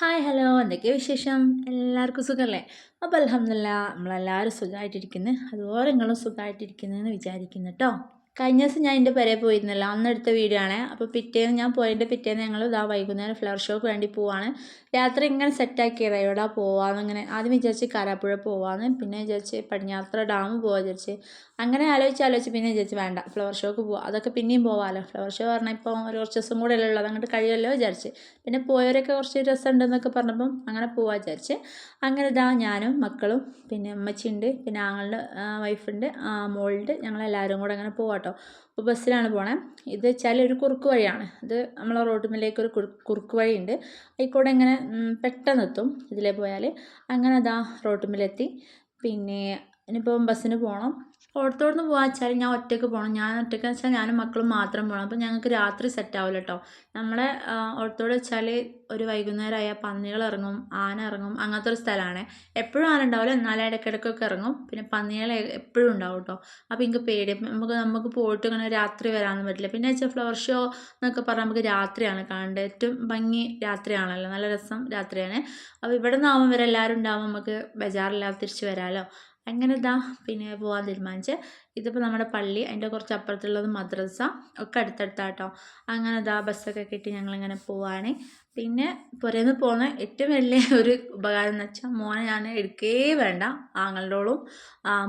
Hi hello എന്തൊക്കെയാണ് വിശേഷം? എല്ലാവർക്കും സുഖമല്ലേ അപ്പോൾ അലഹമില്ല നമ്മളെല്ലാവരും സുഖമായിട്ടിരിക്കുന്നു അതുപോലെ നിങ്ങളും സുഖമായിട്ടിരിക്കുന്നതെന്ന് വിചാരിക്കുന്നു കേട്ടോ കഴിഞ്ഞ ദിവസം ഞാൻ എന്റെ പെരേ പോയിരുന്നല്ലോ. അന്ന് എടുത്ത വീഡിയോ ആണ്. അപ്പോൾ പിറ്റേന്ന് ഞാൻ പോയതിന്റെ പിറ്റേന്ന് ഞങ്ങൾ ഇതാ വൈകുന്നേരം ഫ്ലവർ ഷോക്ക് വേണ്ടി പോവാണ്. രാത്രി ഇങ്ങനെ സെറ്റാക്കിയത് എവിടെ പോവാന്ന് ഇങ്ങനെ ആദ്യം വിചാരിച്ച് കാരാപ്പുഴ പോവാന്ന്. പിന്നെ വിചാരിച്ച് പടിഞ്ഞാത്ര ഡാം പോവാ വിചാരിച്ച്. അങ്ങനെ ആലോചിച്ച് ആലോചിച്ച് പിന്നെ വിചാരിച്ച് വേണ്ട ഫ്ലവർ ഷോക്ക് പോവാം. അതൊക്കെ പിന്നെയും പോവാമല്ലോ ഫ്ലവർ ഷോ പറഞ്ഞാൽ ഇപ്പോൾ ഒരു കുറച്ച് ദിവസം കൂടെ അല്ലേ ഉള്ളത് അങ്ങോട്ട് കഴിയുമല്ലോ വിചാരിച്ച്. പിന്നെ പോയവരൊക്കെ കുറച്ച് രസമുണ്ടെന്നൊക്കെ പറഞ്ഞപ്പം അങ്ങനെ പോവാ വിചാരിച്ച്. അങ്ങനെ ഇതാ ഞാനും മക്കളും പിന്നെ അമ്മച്ചിയുണ്ട് പിന്നെ ആങ്ങളുടെ വൈഫുണ്ട് മോളുണ്ട്. ഞങ്ങളെല്ലാവരും കൂടെ അങ്ങനെ പോവാട്ടോ അപ്പോൾ ബസ്സിലാണ് പോണേ. ഇത് വെച്ചാൽ ഒരു കുറുക്ക് വഴിയാണ്. ഇത് നമ്മളെ റോഡുമ്മിലേക്ക് ഒരു കുറുക്ക് വഴിയുണ്ട്. അതിൽക്കൂടെ ഇങ്ങനെ പെട്ടെന്ന് എത്തും ഇതിലേ പോയാൽ അങ്ങനെ അതാ റോട്ടുമ്മിലെത്തി പിന്നെ ഇനിയിപ്പം ബസ്സിന് പോകണം ഓടത്തോടുന്ന് പോകാൻ വെച്ചാൽ ഞാൻ ഒറ്റയ്ക്ക് പോകണം ഞാൻ ഒറ്റയ്ക്ക് വെച്ചാൽ ഞാനും മക്കളും മാത്രം പോകണം അപ്പോൾ ഞങ്ങൾക്ക് രാത്രി സെറ്റ് ആവില്ല കേട്ടോ നമ്മളെ ഓടത്തോട് വെച്ചാൽ ഒരു വൈകുന്നേരം ആയാൽ പന്നികൾ ഇറങ്ങും ആന ഇറങ്ങും അങ്ങനത്തെ ഒരു സ്ഥലമാണ്. എപ്പോഴും ആന ഉണ്ടാവില്ല എന്നാലും ഇടയ്ക്കിടയ്ക്കൊക്കെ ഇറങ്ങും. പിന്നെ പന്നികൾ എപ്പോഴും ഉണ്ടാവും കേട്ടോ അപ്പോൾ എനിക്ക് പേടി നമുക്ക് നമുക്ക് പോയിട്ട് ഇങ്ങനെ രാത്രി വരാനൊന്നും പറ്റില്ല. പിന്നെ വെച്ചാൽ ഫ്ലവർ ഷോ എന്നൊക്കെ പറഞ്ഞാൽ നമുക്ക് രാത്രിയാണ് കാണേണ്ടത്. ഏറ്റവും ഭംഗി രാത്രിയാണല്ലോ. നല്ല രസം രാത്രിയാണ്. അപ്പോൾ ഇവിടെ നിന്നാവുമ്പോൾ ഇവരെല്ലാവരും ഉണ്ടാവുമ്പോൾ നമുക്ക് ബജാറില്ലാതെ തിരിച്ച് വരാമല്ലോ അങ്ങനെ ദാ പിന്നെ പോകാൻ തീരുമാനിച്ച്. ഇതിപ്പോൾ നമ്മുടെ പള്ളി അതിന്റെ കുറച്ച് അപ്പുറത്തുള്ളത് മദ്രസ ഒക്കെ അടുത്തടുത്താട്ടോ. അങ്ങനെ അതാ ബസ്സൊക്കെ കിട്ടി ഞങ്ങളിങ്ങനെ പോവാണ്. പിന്നെ പുറേന്ന് പോകുന്ന ഏറ്റവും വലിയ ഒരു ഉപകാരം എന്ന് വെച്ചാൽ മോനെ ഞാൻ എടുക്കേ വേണ്ട. ആങ്ങളോളും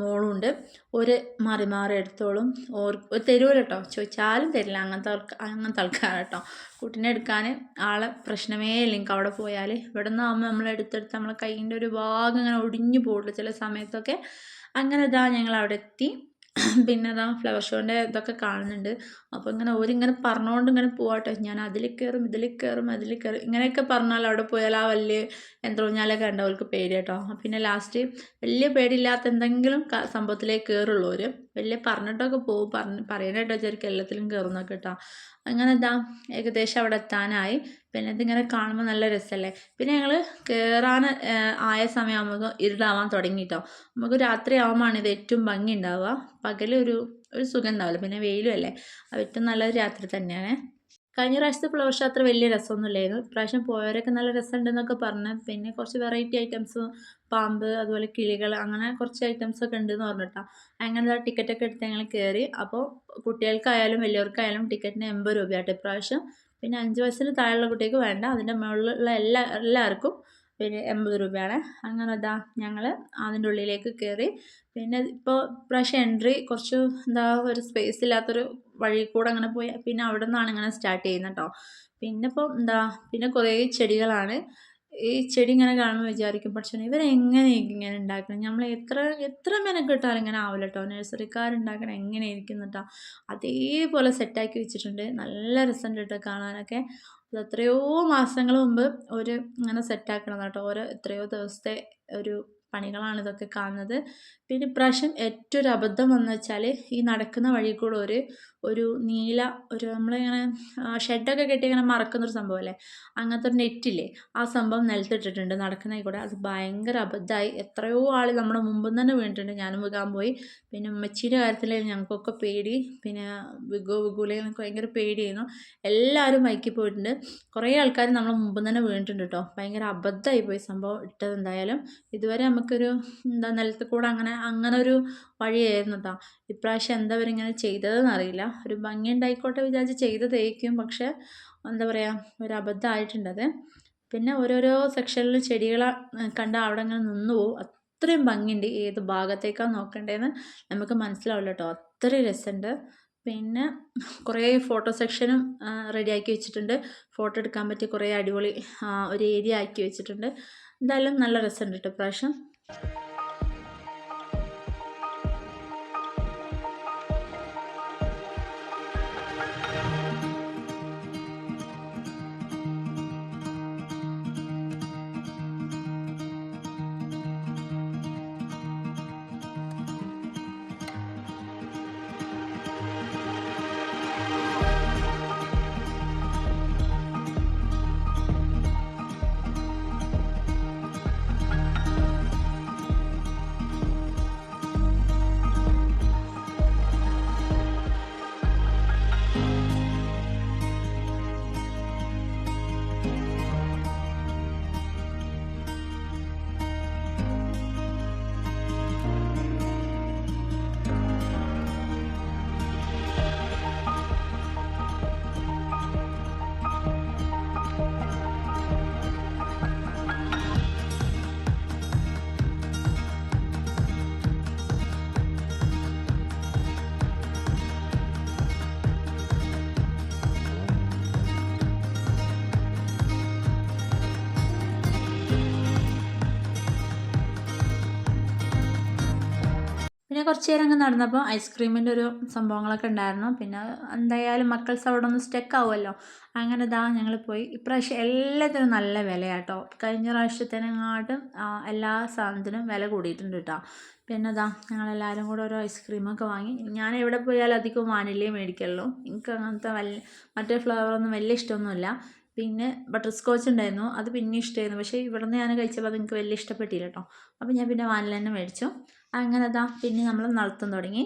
മോളും ഉണ്ട്. ഒരു മാറി മാറി എടുത്തോളും. ഓർ തരൂല കേട്ടോ ചോദിച്ചാലും തരില്ല. അങ്ങനത്തെ അങ്ങനത്തെ ആൾക്കാർ കേട്ടോ കുട്ടീനെ എടുക്കാൻ ആളെ പ്രശ്നമേ ഇല്ലെങ്കിൽ അവിടെ പോയാൽ ഇവിടെ നിന്നാകുമ്പോൾ നമ്മൾ എടുത്തെടുത്ത് നമ്മളെ കൈയിന്റെ ഒരു ഭാഗം ഇങ്ങനെ ഒടിഞ്ഞു പോകില്ല ചില സമയത്തൊക്കെ. അങ്ങനെ ഇതാ ഞങ്ങൾ അവിടെ എത്തി. പിന്നെ അതാ ഫ്ലവർ ഷോന്റെ ഇതൊക്കെ കാണുന്നുണ്ട്. അപ്പോൾ ഇങ്ങനെ ഓരിങ്ങനെ പറഞ്ഞുകൊണ്ട് ഇങ്ങനെ പോവാട്ടെ. ഞാൻ അതിൽ കയറും ഇതിൽ കയറും അതിൽ കയറും. ഇങ്ങനെയൊക്കെ പറഞ്ഞാൽ അവിടെ പോയാൽ ആ വലിയ യന്ത്രൂഞ്ഞാലൊക്കെ ഉണ്ട് അവർക്ക് പേടി കേട്ടോ പിന്നെ ലാസ്റ്റ് വലിയ പേടിയില്ലാത്ത എന്തെങ്കിലും സംഭവത്തിലേക്ക് അവർ വലിയ പറഞ്ഞിട്ടൊക്കെ പോകും. പറഞ്ഞ് പറയണ വിചാരിക്കും എല്ലാത്തിലും കയറുന്നൊക്കെ കേട്ടോ അങ്ങനെ എന്താ ഏകദേശം അവിടെ എത്താനായി. പിന്നെ ഇതിങ്ങനെ കാണുമ്പോൾ നല്ല രസമല്ലേ പിന്നെ ഞങ്ങൾ കയറാൻ ആയ സമയമാകുമ്പോൾ ഇരുടാവാൻ തുടങ്ങി കേട്ടോ നമുക്ക് രാത്രി ആകുമ്പോഴാണ് ഇത് ഏറ്റവും ഭംഗി ഉണ്ടാവുക പകലൊരു ഒരു സുഖം ഉണ്ടാവില്ല പിന്നെ വെയിലും അല്ലേ? അത് ഏറ്റവും നല്ലത് രാത്രി തന്നെയാണ്. കഴിഞ്ഞ പ്രാവശ്യത്തെ ഫ്ലവർ അത്ര വലിയ രസമൊന്നുമില്ലായിരുന്നു ഇപ്രാവശ്യം പോയവരൊക്കെ നല്ല രസമുണ്ടെന്നൊക്കെ പറഞ്ഞ്. പിന്നെ കുറച്ച് വെറൈറ്റി ഐറ്റംസ് പാമ്പ് അതുപോലെ കിളികൾ അങ്ങനെ കുറച്ച് ഐറ്റംസ് ഒക്കെ ഉണ്ടെന്ന് പറഞ്ഞിട്ടാ. അങ്ങനെ ടിക്കറ്റൊക്കെ എടുത്ത് ഞങ്ങൾ കയറി അപ്പോൾ കുട്ടികൾക്കായാലും വലിയവർക്കായാലും ടിക്കറ്റിന് എൺപത് രൂപയാട്ടോ ഇപ്രാവശ്യം. പിന്നെ അഞ്ച് വയസ്സിന് താഴെയുള്ള കുട്ടിക്ക് വേണ്ട. അതിന്റെ മുകളിലുള്ള എല്ലാ എല്ലാവർക്കും പിന്നെ എൺപത് രൂപയാണ്. അങ്ങനെ അതാ ഞങ്ങൾ അതിന്റെ ഉള്ളിലേക്ക് കയറി. പിന്നെ ഇപ്പോൾ ഇപ്രാവശ്യം എൻട്രി കുറച്ച് എന്താ ഒരു സ്പേസ് ഇല്ലാത്തൊരു വഴി കൂടെ അങ്ങനെ പോയി. പിന്നെ അവിടെ നിന്നാണ് ഇങ്ങനെ സ്റ്റാർട്ട് ചെയ്യുന്നത് കേട്ടോ പിന്നെ ഇപ്പോൾ എന്താ പിന്നെ കുറേ ചെടികളാണ്. ഈ ചെടി ഇങ്ങനെ കാണുമ്പോൾ വിചാരിക്കും പക്ഷേ ഇവരെങ്ങനെ ഇങ്ങനെ ഉണ്ടാക്കണം നമ്മൾ എത്ര എത്ര മെനക്കെട്ടാലും ഇങ്ങനെ ആവില്ല കേട്ടോ നഴ്സറിക്കാരുണ്ടാക്കണം എങ്ങനെയായിരിക്കും കേട്ടോ അതേപോലെ സെറ്റാക്കി വെച്ചിട്ടുണ്ട്. നല്ല രസമുണ്ട് കേട്ടോ കാണാനൊക്കെ. അത് എത്രയോ മാസങ്ങൾ മുമ്പ് ഒരു ഇങ്ങനെ സെറ്റാക്കണം കേട്ടോ ഓരോ എത്രയോ ദിവസത്തെ ഒരു പണികളാണ് ഇതൊക്കെ കാണുന്നത്. പിന്നെ ഇപ്രാവശ്യം ഏറ്റവും ഒരു അബദ്ധം വന്നു വെച്ചാൽ ഈ നടക്കുന്ന വഴി കൂടെ ഒരു ഒരു നീല ഒരു നമ്മളിങ്ങനെ ഷെഡൊക്കെ കെട്ടി ഇങ്ങനെ മറക്കുന്നൊരു സംഭവമല്ലേ? അങ്ങനത്തെ ഒരു നെറ്റില്ലേ? ആ സംഭവം നിലത്തിട്ടിട്ടുണ്ട്. നടക്കുന്നതിൽ അത് ഭയങ്കര അബദ്ധമായി. എത്രയോ ആൾ നമ്മുടെ മുമ്പ് തന്നെ വീണിട്ടുണ്ട്. ഞാനും വികാൻ പോയി. പിന്നെ ഉമ്മച്ചീന്റെ കാര്യത്തിൽ ഞങ്ങൾക്കൊക്കെ പേടി. പിന്നെ വിഗോ വിഗുലേക്ക് ഭയങ്കര പേടിയായിരുന്നു. എല്ലാവരും ബൈക്കിൽ പോയിട്ടുണ്ട്. കുറേ ആൾക്കാർ നമ്മുടെ മുമ്പ് തന്നെ വീണിട്ടുണ്ട് കേട്ടോ. ഭയങ്കര അബദ്ധമായി പോയി സംഭവം ഇട്ടത് എന്തായാലും. ഇതുവരെ നമുക്കൊരു എന്താ നിലത്ത് കൂടെ അങ്ങനെ അങ്ങനെ ഒരു വഴിയായിരുന്നു കേട്ടോ. ഇപ്രാവശ്യം എന്താ ഇവരിങ്ങനെ ചെയ്തതെന്ന് അറിയില്ല. ഒരു ഭംഗി ഉണ്ടായിക്കോട്ടെ വിചാരിച്ച് ചെയ്തതായിരിക്കും പക്ഷേ എന്താ പറയുക ഒരു അബദ്ധമായിട്ടുണ്ടത് പിന്നെ ഓരോരോ സെക്ഷനിലും ചെടികളെ കണ്ട അവിടെ അങ്ങനെ നിന്ന് പോകും അത്രയും ഭംഗിയുണ്ട് ഏത് ഭാഗത്തേക്കാണ് നോക്കേണ്ടതെന്ന് നമുക്ക് മനസ്സിലാവില്ല കേട്ടോ. അത്രയും രസമുണ്ട്. പിന്നെ കുറേ ഫോട്ടോ സെക്ഷനും റെഡിയാക്കി വെച്ചിട്ടുണ്ട്. ഫോട്ടോ എടുക്കാൻ പറ്റിയ കുറേ അടിപൊളി ഒരു ഏരിയ ആക്കി വെച്ചിട്ടുണ്ട്. എന്തായാലും നല്ല രസമുണ്ട് കേട്ടോ ഇപ്രാവശ്യം. പിന്നെ കുറച്ച് നേരം അങ്ങ് നടന്നപ്പോൾ ഐസ്ക്രീമിന്റെ ഒരു സംഭവങ്ങളൊക്കെ ഉണ്ടായിരുന്നു. പിന്നെ എന്തായാലും മക്കൾസ് അവിടെ ഒന്ന് സ്റ്റക്ക് ആവുമല്ലോ. അങ്ങനെ ഇതാ ഞങ്ങൾ പോയി. ഇപ്രാവശ്യം എല്ലാത്തിനും നല്ല വിലയാട്ടോ. കഴിഞ്ഞ പ്രാവശ്യത്തിനെങ്ങാട്ടും എല്ലാ സാധനത്തിനും വില കൂടിയിട്ടുണ്ട് കേട്ടോ പിന്നെ ഇതാ ഞങ്ങളെല്ലാവരും കൂടെ ഓരോ ഐസ്ക്രീമൊക്കെ വാങ്ങി. ഞാൻ എവിടെ പോയാലും അധികം വാനിലേ മേടിക്കുള്ളൂ എനിക്ക് അങ്ങനത്തെ വല്ല മറ്റേ ഫ്ലേവറൊന്നും വലിയ ഇഷ്ടമൊന്നുമില്ല. പിന്നെ ബട്ടർ സ്കോച്ച് ഉണ്ടായിരുന്നു. അത് പിന്നെ ഇഷ്ടമായിരുന്നു പക്ഷേ ഇവിടെ നിന്ന് ഞാൻ കഴിച്ചപ്പോൾ അത് എനിക്ക് വലിയ ഇഷ്ടപ്പെട്ടില്ല കേട്ടോ അപ്പോൾ ഞാൻ പിന്നെ വാനില തന്നെ മേടിച്ചു. അങ്ങനെ അതാ പിന്നെ നമ്മൾ നടത്തം തുടങ്ങി.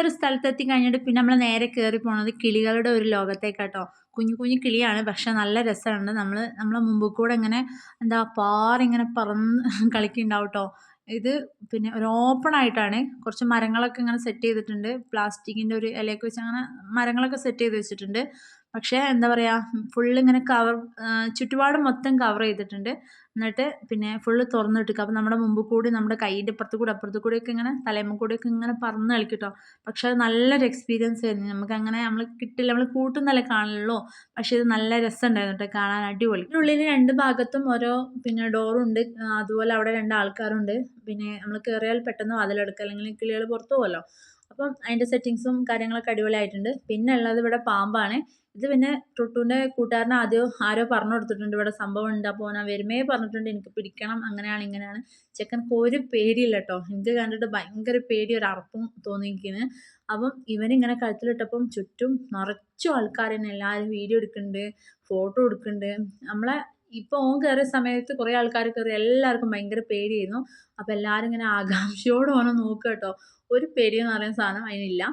ഒരു സ്ഥലത്തെത്തി കഴിഞ്ഞിട്ട് പിന്നെ നമ്മൾ നേരെ കയറി പോണത് കിളികളുടെ ഒരു ലോകത്തേക്കാട്ടോ. കുഞ്ഞു കുഞ്ഞു കിളിയാണ് പക്ഷെ നല്ല രസമുണ്ട്. നമ്മൾ നമ്മളെ മുമ്പ് കൂടെ ഇങ്ങനെ എന്താ പാറിങ്ങനെ പറന്ന് കളിക്കുന്നുണ്ടാവും കേട്ടോ ഇത് പിന്നെ ഒരു ഓപ്പൺ ആയിട്ടാണ്. കുറച്ച് മരങ്ങളൊക്കെ ഇങ്ങനെ സെറ്റ് ചെയ്തിട്ടുണ്ട്. പ്ലാസ്റ്റിക്കിന്റെ ഒരു ഇലയൊക്കെ വെച്ച് അങ്ങനെ മരങ്ങളൊക്കെ സെറ്റ് ചെയ്ത് വെച്ചിട്ടുണ്ട്. പക്ഷേ എന്താ പറയുക ഫുള്ള് ഇങ്ങനെ കവർ ചുറ്റുപാട് മൊത്തം കവർ ചെയ്തിട്ടുണ്ട്. എന്നിട്ട് പിന്നെ ഫുള്ള് തുറന്നിട്ടിക്കുക അപ്പോൾ നമ്മുടെ മുമ്പ് കൂടി നമ്മുടെ കൈയിന്റെ ഇപ്പുറത്ത് കൂടി അപ്പുറത്ത് കൂടിയൊക്കെ ഇങ്ങനെ തലയമ്മ കൂടിയൊക്കെ ഇങ്ങനെ പറന്ന് കളിക്കും കേട്ടോ പക്ഷെ അത് നല്ലൊരു എക്സ്പീരിയൻസ് ആയിരുന്നു. നമുക്ക് അങ്ങനെ നമ്മൾ കിട്ടില്ല. നമ്മൾ കൂട്ടുന്നല്ലേ കാണുള്ളൂ. പക്ഷേ ഇത് നല്ല രസമുണ്ടായിരുന്നു കേട്ടോ. കാണാൻ അടിപൊളി. ഉള്ളിൽ രണ്ട് ഭാഗത്തും ഓരോ പിന്നെ ഡോറുണ്ട് അതുപോലെ അവിടെ രണ്ട് ആൾക്കാരുണ്ട്. പിന്നെ നമ്മൾ കയറിയാൽ പെട്ടെന്ന് വാതിലെടുക്കുക അല്ലെങ്കിൽ കിളികൾ പുറത്തു പോകുമല്ലോ അപ്പം അതിന്റെ സെറ്റിങ്സും കാര്യങ്ങളൊക്കെ അടിപൊളിയായിട്ടുണ്ട്. പിന്നെ ഉള്ളത് ഇവിടെ പാമ്പാണ്. ഇത് പിന്നെ ടുട്ടുവിന്റെ കൂട്ടുകാരനെ ആദ്യം ആരോ പറഞ്ഞു കൊടുത്തിട്ടുണ്ട്. ഇവിടെ സംഭവം ഉണ്ട്. അപ്പോൾ ഞാൻ വരുമേ പറഞ്ഞിട്ടുണ്ട് എനിക്ക് പിടിക്കണം. അങ്ങനെയാണ് ഇങ്ങനെയാണ്. ചെക്കനക്ക് ഒരു പേടിയില്ല കേട്ടോ. എനിക്ക് കണ്ടിട്ട് ഭയങ്കര പേടി ഒരു അറപ്പും തോന്നിയിരിക്കുന്നത് അപ്പം ഇവനിങ്ങനെ കഴുത്തിലിട്ടപ്പം ചുറ്റും നിറച്ചു ആൾക്കാർ തന്നെ എല്ലാവരും വീഡിയോ എടുക്കുന്നുണ്ട് ഫോട്ടോ എടുക്കുന്നുണ്ട്. നമ്മളെ ഇപ്പോൾ ഓൻ കയറിയ സമയത്ത് കുറേ ആൾക്കാർ കയറി എല്ലാവർക്കും ഭയങ്കര പേടിയായിരുന്നു. അപ്പോൾ എല്ലാവരും ഇങ്ങനെ ആകാംക്ഷയോടെ ഓനെ നോക്കുക കേട്ടോ. ഒരു പേടിയെന്ന് പറയുന്ന സാധനം അതിനില്ല.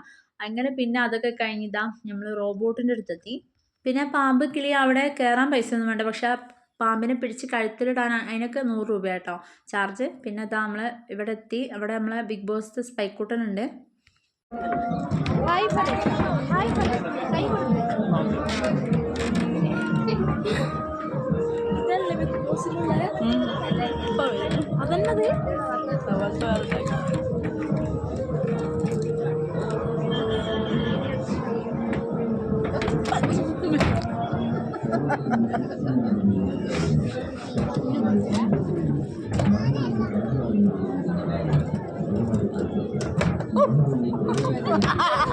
അങ്ങനെ പിന്നെ അതൊക്കെ കഴിഞ്ഞിതാ നമ്മൾ റോബോട്ടിന്റെ അടുത്തെത്തി. പിന്നെ പാമ്പ് കിളി അവിടെ കയറാൻ പൈസ ഒന്നും വേണ്ട. പക്ഷെ ആ പാമ്പിനെ പിടിച്ച് കഴുത്തിലിടാൻ അതിനൊക്കെ നൂറ് രൂപ കേട്ടോ ചാർജ്. പിന്നെ ഇതാ നമ്മൾ ഇവിടെ എത്തി. അവിടെ നമ്മളെ ബിഗ് ബോസ് സ്പൈക്കൂട്ടൻ ഉണ്ട്. അതന്നത്? ഇനി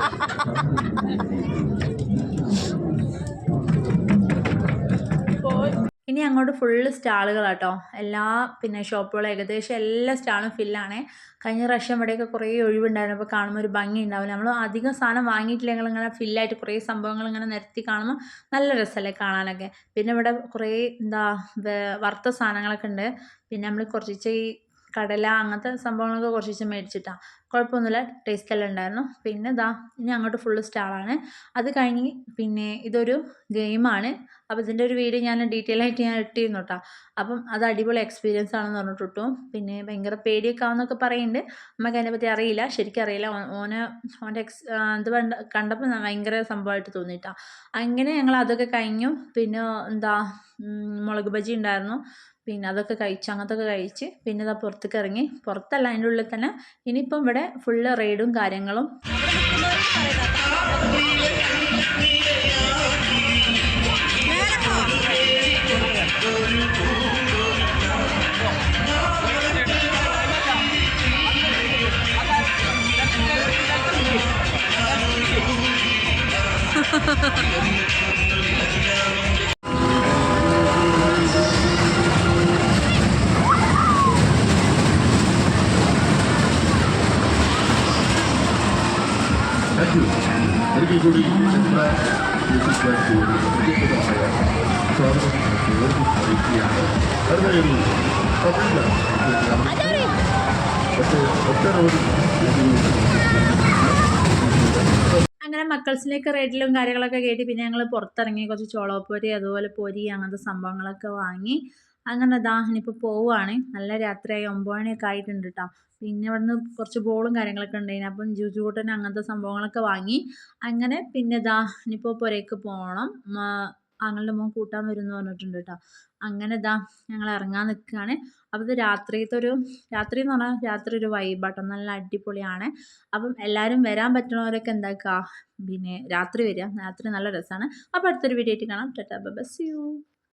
അങ്ങോട്ട് ഫുള്ള് സ്റ്റാളുകളാട്ടോ. എല്ലാ പിന്നെ ഷോപ്പുകളും ഏകദേശം എല്ലാ സ്റ്റാളും ഫില്ലാണ് കഴിഞ്ഞ പ്രാവശ്യം ഇവിടെയൊക്കെ കുറേ ഒഴിവുണ്ടായിരുന്നു. അപ്പോൾ കാണുമ്പോൾ ഒരു ഭംഗി ഉണ്ടാവില്ല. നമ്മൾ അധികം സാധനം വാങ്ങിയിട്ടില്ലെങ്കിൽ ഇങ്ങനെ ഫില്ലായിട്ട് കുറേ സംഭവങ്ങൾ ഇങ്ങനെ നിരത്തി കാണുമ്പോൾ നല്ല രസമല്ലേ കാണാനൊക്കെ. പിന്നെ ഇവിടെ കുറേ എന്താ വറുത്ത സാധനങ്ങളൊക്കെ ഉണ്ട്. പിന്നെ നമ്മൾ കുറച്ച് കടല അങ്ങനത്തെ സംഭവങ്ങളൊക്കെ കുറച്ച് മേടിച്ചിട്ടാണ് കുഴപ്പമൊന്നുമില്ല ടേസ്റ്റ് എല്ലാം ഉണ്ടായിരുന്നു. പിന്നെ ഇതാ ഇനി അങ്ങോട്ട് ഫുള്ള് സ്റ്റാളാണ് അത് കഴിഞ്ഞ് പിന്നെ ഇതൊരു ഗെയിമാണ് അപ്പോൾ ഇതിന്റെ ഒരു വീഡിയോ ഞാൻ ഡീറ്റെയിൽ ആയിട്ട് ഞാൻ ഇട്ടിരുന്നു കേട്ടോ അപ്പം അത് അടിപൊളി എക്സ്പീരിയൻസ് ആണെന്ന് പറഞ്ഞിട്ടു പിന്നെ ഭയങ്കര പേടിയൊക്കെ ആവുന്നൊക്കെ പറയുന്നുണ്ട്. നമുക്ക് അതിനെപ്പറ്റി അറിയില്ല. ശരിക്കും അറിയില്ല. ഓന് ഓന്റെ എക്സ് ഇത് കണ്ടപ്പോൾ ഭയങ്കര സംഭവമായിട്ട് തോന്നിയിട്ടാണ് അങ്ങനെ ഞങ്ങൾ അതൊക്കെ കഴിഞ്ഞു. പിന്നെ എന്താ മുളക് ബജി ഉണ്ടായിരുന്നു. പിന്നെ അതൊക്കെ കഴിച്ച് അങ്ങനത്തൊക്കെ കഴിച്ച് പിന്നെ ഇതാ പുറത്തേക്ക് ഇറങ്ങി. പുറത്തല്ല അതിന്റെ ഉള്ളിൽ തന്നെ ഇനിയിപ്പം ഇവിടെ ഫുള്ള് റെയ്ഡും കാര്യങ്ങളും. താങ്ക് യു അങ്ങനെ മക്കൾസിലേക്ക് റേറ്റിലും കാര്യങ്ങളൊക്കെ കയറ്റി പിന്നെ ഞങ്ങൾ പുറത്തിറങ്ങി കുറച്ച് ചോളപ്പൊരി അതുപോലെ പൊരി അങ്ങനത്തെ സംഭവങ്ങളൊക്കെ വാങ്ങി. അങ്ങനെ ദാ ഇനിയിപ്പോൾ പോവുകയാണ് നല്ല രാത്രിയായി ഒമ്പത് മണിയൊക്കെ ആയിട്ടുണ്ട് കേട്ടോ പിന്നെ ഇവിടുന്ന് കുറച്ച് ബോളും കാര്യങ്ങളൊക്കെ ഉണ്ടായിന് അപ്പം ജൂജു കൂട്ടന് അങ്ങനത്തെ സംഭവങ്ങളൊക്കെ വാങ്ങി. അങ്ങനെ പിന്നെ ദാഹനിപ്പോൾ പുരയ്ക്ക് പോകണം അങ്ങളുടെ മോൻ കൂട്ടാൻ വരും എന്ന് പറഞ്ഞിട്ടുണ്ട് കേട്ടോ അങ്ങനെ ഇതാ ഞങ്ങൾ ഇറങ്ങാൻ നിൽക്കുകയാണ് അപ്പോൾ ഇത് രാത്രിയത്തെ ഒരു രാത്രി എന്ന് പറഞ്ഞാൽ രാത്രി ഒരു വൈബാട്ടോ നല്ല അടിപൊളിയാണ്. അപ്പം എല്ലാവരും വരാൻ പറ്റുന്നവരൊക്കെ എന്താക്കുക പിന്നെ രാത്രി വരിക. രാത്രി നല്ല രസമാണ്. അപ്പോൾ അടുത്തൊരു വീഡിയോ ആയിട്ട് കാണാം. Tata bus U